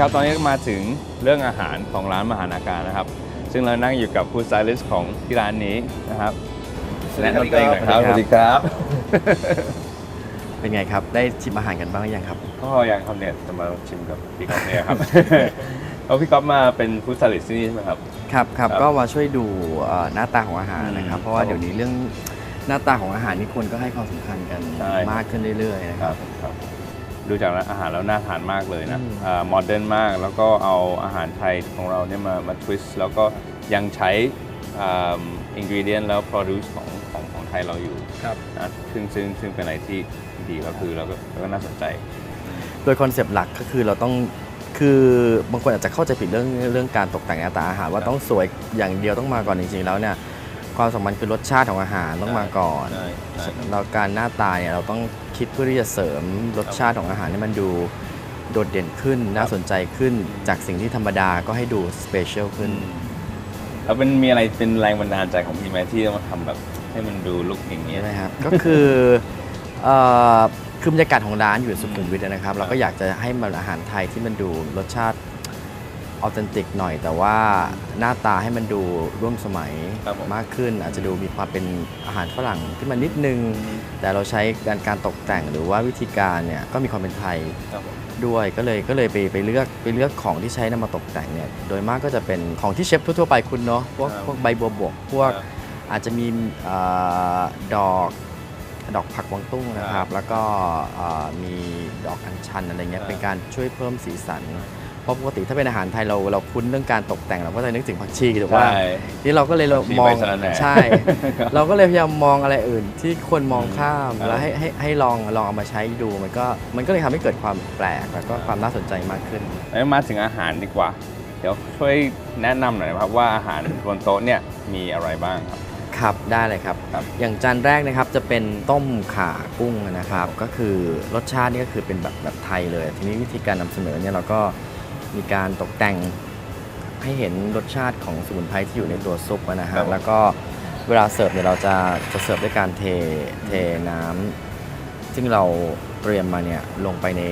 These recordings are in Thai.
ครับ ตอนนี้มาถึงเรื่องอาหารของร้านมหานาการนะครับ ซึ่งเรานั่งอยู่กับผู้สไตลิสต์ของที่ร้านนี้นะครับแนะนำตัวเองหน่อยครับสวัสดีครับ เป็นไงครับ ได้ชิมอาหารกันบ้างหรือยังครับ ก็ยังครับเนี่ยจะมาชิมกับพี่ก๊อฟเนี่ยครับเอาพี่ก๊อฟมาเป็นผู้สไตลิสต์ที่นี่ใช่ไหมครับ ครับครับครับก็มาช่วยดูเอ่อหน้าตาของอาหารนะครับอืมเพราะว่าครับเดี๋ยวนี้เรื่องหน้าตาของอาหารนี่คนก็ให้ความสำคัญกันใช่มากขึ้นเรื่อยๆนะคครัรับบครับ ดูจากร้านอาหารแล้วน่าทานมากเลยนะอืมโมเดิร์นมาก แล้วก็เอาอาหารไทยของเราเนี่ยมามาทวิสต์แล้วก็ยังใช้อินกิเดียนแล้ว produce ของของของไทยเราอยู่ครับนะซึ่งซึ่งซึ่งเป็นอะไรที่ดีก็คือแล้วก็แล้วก็น่าสนใจ โดยคอนเซปต์หลักก็คือเราต้องคือบางคนอาจจะเข้าใจผิดเรื่องเรื่องการตกแต่งหน้าตาอาหารว่าต้องสวยอย่างเดียวต้องมาก่อนจริงๆแล้วเนี่ย ความสำคัญคือรสชาติของอาหารต้องมาก่อนใช่ใช่เราการหน้าตาเนี่ยเราต้องคิดเพื่อที่จะเสริมรสชาติของอาหารให้มันดูโดดเด่นขึ้น น่าสนใจขึ้นจากสิ่งที่ธรรมดาก็ให้ดูสเปเชียลขึ้น แล้วเป็นมีอะไรเป็นแรงบันดาลใจของพี่ไหมที่ต้องมาทำแบบให้มันดูลุกอย่างนี้ ใช่ไหมครับ ก็คือเอ่อคือบรรยากาศของร้านอยู่สุขุมวิทนะครับ เราก็อยากจะให้มันอาหารไทยที่มันดูรสชาติ ออเทนติกหน่อย แต่ว่าหน้าตาให้มันดูร่วมสมัยครับผม มากขึ้น อาจจะดูมีความเป็นอาหารฝรั่งขึ้นมานิดนึง แต่เราใช้การการตกแต่งหรือว่าวิธีการเนี่ยก็มีความเป็นไทยครับผมด้วยก็เลยก็เลยไปไปเลือกไปเลือกของที่ใช้นำมาตกแต่งเนี่ยโดยมากก็จะเป็นของที่เชฟทั่วๆไปคุณเนาะพวกครับพวกใบบัวบกพวกครับอาจจะมีเออดอกดอกผักกวางตุ้งนะคครัรับบแล้วก็เอ่อมีดอกอัญชันอะไรเงี้ครัยบเป็นการช่วยเพิ่มสีสันเพ ราะปกติถ้าเป็นอาหารไทยเราเราคุ้นเรื่องการตกแต่งเราก็จะนึกถึงผักชีถูกว่าใช่นี่เราก็เลยเราผักชีมองใบสะระแหน่ใช่ เราก็เลยพยายามมองอะไรอื่น ที่คนมองข้ามครับแล้วให้ให้ให้ลองลองเอามาใช้ดูมันก็มันก็เลยทำให้เกิดความแปลกแล้วก็ความน่าสนใจมากขึ้นแล้วมาถึงอาหารดีกว่า เดี๋ยวช่วยแนะนำหน่อยนะครับว่าอาหารบนโต๊ะเนี่ยมีอะไรบ้างครับครับได้เลยครับครับอย่างจานแรกนะครับจะเป็นต้มข่ากุ้งนะครับ ก็คือรสชาตินี่ก็คือเป็นแบบแบบไทยเลย ทีนี้วิธีการนำเสนอเนี่ยเราก็ มีการตกแต่งให้เห็นรสชาติของสมุนไพรที่อยู่ในตัวซุปนะครัฮะบแล้วก็เวลาเสิร์ฟเนี่ยเราจะจะเสิร์ฟด้วยการเทเทน้ำซึ่งเราเตรียมมาเนี่ยลงไปใน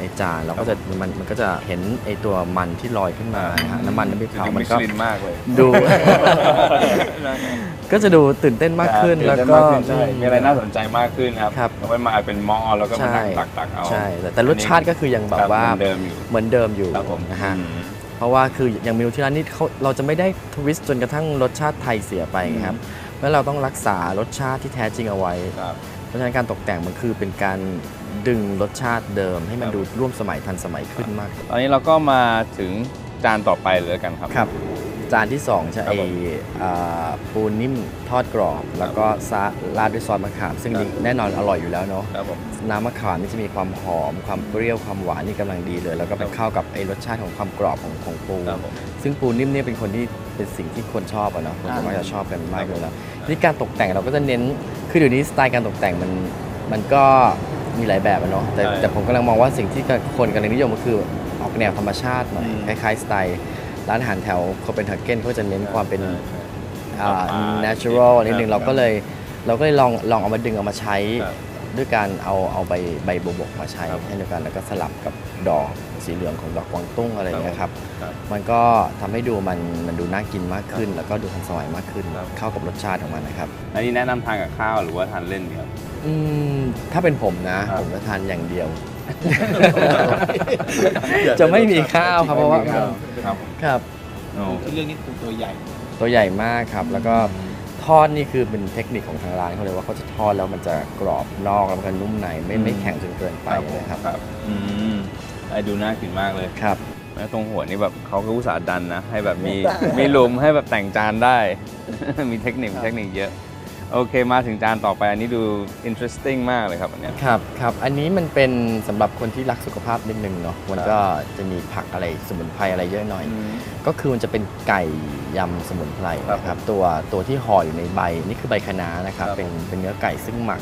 ในจานเราก็จะมันมันก็จะเห็นไอตัวมันที่ลอยขึ้นมานะฮะน้ำมันน้ำพริกเผามัมันนก็ก็ลินมากเลย ดู ก็จะดูตื่นเต้นมากขึ้นตื่แล้วเต้ก็มากขึ้นใช่มีอะไรน่าสนใจมากขึ้นครับครับแล้วไม่มาเป็นหม้อแล้วก็มาใช่นั่งตักตักๆเอาใช่แต่แต่รสชาติก็คือยังแบบว่าครับเหมือนเดิมอยู่เหมือนเดิมอยู่ครับผมนะฮะอืมเพราะว่าคืออย่างเมนูที่ร้านนี้เขาเราจะไม่ได้ทวิสต์จนกระทั่งรสชาติไทยเสียไปไงครับเพราะเราต้องรักษารสชาติที่แท้จริงเอาไว้ครับ เพราะฉะนั้นการตกแต่งมันคือเป็นการดึงรสชาติเดิม ให้มันครับดูร่วมสมัยทันสมัยขึ้นมากตอนนี้เราก็มาถึงจานต่อไปเลยแล้วกันครับครับ จานที่2จะครัไอบผมอ่าปูนิ่มทอดกรอบ แล้วก็ซาราดด้วยซอสมะขาม ซึ่งครับแน่นอนอร่อยอยู่แล้วเนาะครับผมน้ำมะขามนี่จะมีความหอม ความเปรี้ยวความหวานนี่กำลังดีเลย แล้วก็ไปครับเข้ากับไอ้รสชาติของความกรอบของของปูครับผมซึ่งปูนิ่มเนี่ยเป็นคนที่เป็นสิ่งที่คนชอบอะเนาะคนอ่าส่วนมากจะชอบกันมากครับเลยแล้วนี่การตกแต่งเราก็จะเน้น คือเดี๋ยวนี้สไตล์การตกแต่งมันมันก็มีหลายแบบอะเนาะแต่ใช่แต่ผมกำลังมองว่าสิ่งที่คนกำลังนิยมก็คือออกแนวธรรมชาติหน่อยอืม คล้ายๆสไตล์ร้านอาหารแถวโคเปนเฮเกนเขาจะเน้นความเป็นใช่ใช่ อ่าอ่า natural นิดนึงครับเราก็เลยเราก็เลยลองลองเอามาดึงเอามาใช้ครับ ด้วยการเอาเอาใบใบบัวบกมาใช้ครับเช่นเดียวกันแล้วก็สลับกับดอกสีเหลืองของดอกกวางตุ้งอะไรอย่างเงี้ยครับครับมันก็ทำให้ดูมันมันดูน่ากินมากขึ้น แล้วก็ดูทันสมัยมากขึ้นครับ เข้ากับรสชาติของมันนะครับ อันนี้แนะนำทานกับข้าวหรือว่าทานเล่นดีครับ อืมถ้าเป็นผมนะ ครับ ผมจะทานอย่างเดียว จะไม่มีข้าวครับเพราะว่า ครับผมครับ โอ้ ที่เรื่องนี้ตัวใหญ่ ตัวใหญ่มากครับ แล้วก็ท อดนี่คือเป็นเทคนิคของทางร้านเขาเลยว่าเขาจะทอดแล้วมันจะกรอบนอกแล้วมันก็นุ่มในไม่ไม่แข็งจนเกินไปเลยครับครับ อืมไอ้ดูน่ากินมากเลยครับแล้วตรงหัวนี่แบบเขาก็อุตส่าห์ดันนะ ให้แบบมีมีหลุมให้แบบแต่งจานได้ มีเทคนิคมีเทคนิคเยอะ โอเคมาถึงจานต่อไปอันนี้ดู interesting มากเลยครับอันเนี้ย ครับครับอันนี้มันเป็นสำหรับคนที่รักสุขภาพนิดนึงเนาะมันครับก็จะมีผักอะไรสมุนไพรอะไรเยอะหน่อย ก็คือมันจะเป็นไก่ยำสมุนไพรครับนะครับตัวตัวที่ห่ออยู่ในใบนี่คือใบคะน้านะครับครับ เป็นเป็นเนื้อไก่ซึ่งหมัก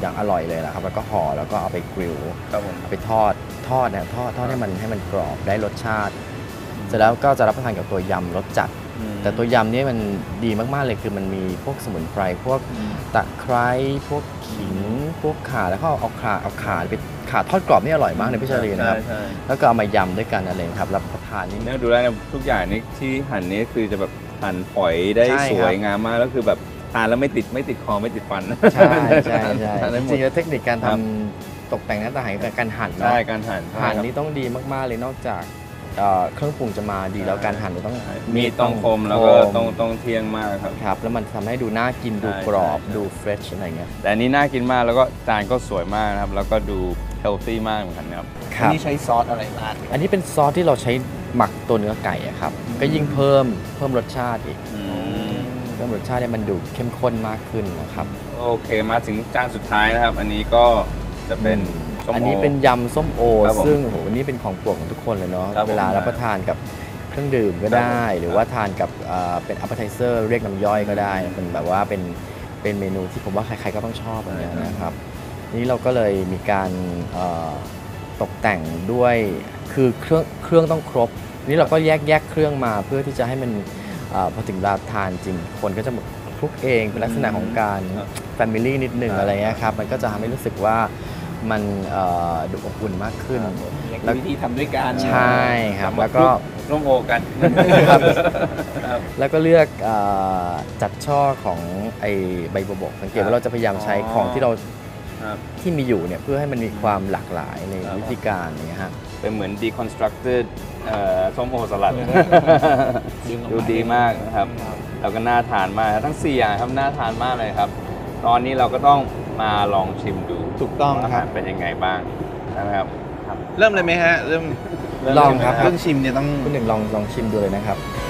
อย่างอร่อยเลยนะครับแล้วก็ห่อแล้วก็เอาไปกริลครับผม เอาไปทอดทอดเนี่ยทอดทอดให้มันให้มันกรอบได้รสชาติ เสร็จแล้วก็จะรับประทานกับตัวยำรสจัดอืม แต่ตัวยำนี่มันดีมากๆเลยคือมันมีพวกสมุนไพรพวกตะไคร้พวกขิงพวกข่าแล้วก็เอาข่าเอาข่าไปขาทอดกรอบนี่อร่อยมากในพี่ชาลีนะครับใช่ใช่แล้วก็เอามายำด้วยกันอะไรอย่างเงี้ยครับรับประทานนี่เนี่ยดูแล้วเนี่ยทุกอย่างนี่ที่หั่นนี่คือจะแบบหั่นฝอยได้ใช่ครับสวยงามมากแล้วคือแบบทานแล้วไม่ติดไม่ติดคอไม่ติดฟันใช่ใช่ใช่ทานได้หมจดริงๆแล้วเทคนิคการครัทำบตกแต่งหน้าตาอาหารคือการหั่นเนาะใช่การหั่นหั่นใช่ครับนี่ต้องดีมากๆเลยนอกจาก เอ่อเครื่องปรุงจะมาดีแล้วการหั่นเนี่ยต้องมีดต้องคมแล้วก็คมต้องต้องเที่ยงมากครับ ครับ แล้วมันทำให้ดูน่ากินดูใช่กรอบใช่ ดูเฟรชอะไรเงี้ยแต่อันนี้น่ากินมากแล้วก็จานก็สวยมากนะครับ แล้วก็ดูเฮลตี้มากเหมือนกันครับครับนี่ใช้ซอสอะไรราดอันนี้เป็นซอสที่เราใช้หมักตัวเนื้อไก่อะครับก็ยิ่งเพิ่มเพิ่มรสชาติอีกเพิ่มรสชาติให้มันดูเข้มข้นมากขึ้นนะครับ โอเคมาถึงจานสุดท้ายนะครับ อันนี้ก็จะเป็น ส้มโอันนี้เป็นยำส้มโอ ครับผมซึ่งโหอันนี้เป็นของโปรดของทุกคนเลยเนาะครับผมเวลารับประทานกับเครื่องดื่มก็ได้หรือว่าทานกับเอ่อเป็นอัปเปอร์ไทเซอร์เรียกน้ำย่อยก็ได้เป็นแบบว่าเป็นเป็นเมนูที่ผมว่าใครๆก็ต้องชอบอันเนี้ยนะครับ นี่เราก็เลยมีการเอ่อตกแต่งด้วยคือเครื่องเครื่องต้องครบ นี่เราก็แยกแยกเครื่องมาเพื่อที่จะให้มันเออพอถึงเวลาทานจริง คนก็จะมาคลุกเองเป็นลักษณะของการ ครับ แฟมิลี่นิดหนึ่งครับอะไรเงี้ยครับ มันก็จะทำให้รู้สึกว่า มันเอ่อดูอบอุ่นมากขึ้นแล้ววิธีทำด้วยกันใช่ครับมาแล้วก็ร่วมโอกันครับครับแล้วก็เลือกเออจัดช่อของไอใบบัวบกสังเกตครับว่าเราจะพยายามใช้ของที่เราครับที่มีอยู่เนี่ยเพื่อให้มันมีความหลากหลายในครับวิธีการอย่างเงี้ยฮะเป็นเหมือน deconstructed เอ่อส้มโอสลัดดึงออกมาดูดีมากนะครับแล้วก็น่าทานมากทั้ง4อย่างครับน่าทานมากเลยครับ ตอนนี้เราก็ต้องมาลองชิมดู ถูกต้องว่าอาคหารัรบ เป็นยังไงบ้างนะครับ เริ่มเลยไหมฮะ เริ่มลองครับเครื่องชิมเนี่ยต้องคุณหนึ่งลองลองชิมดูเลยนะครับค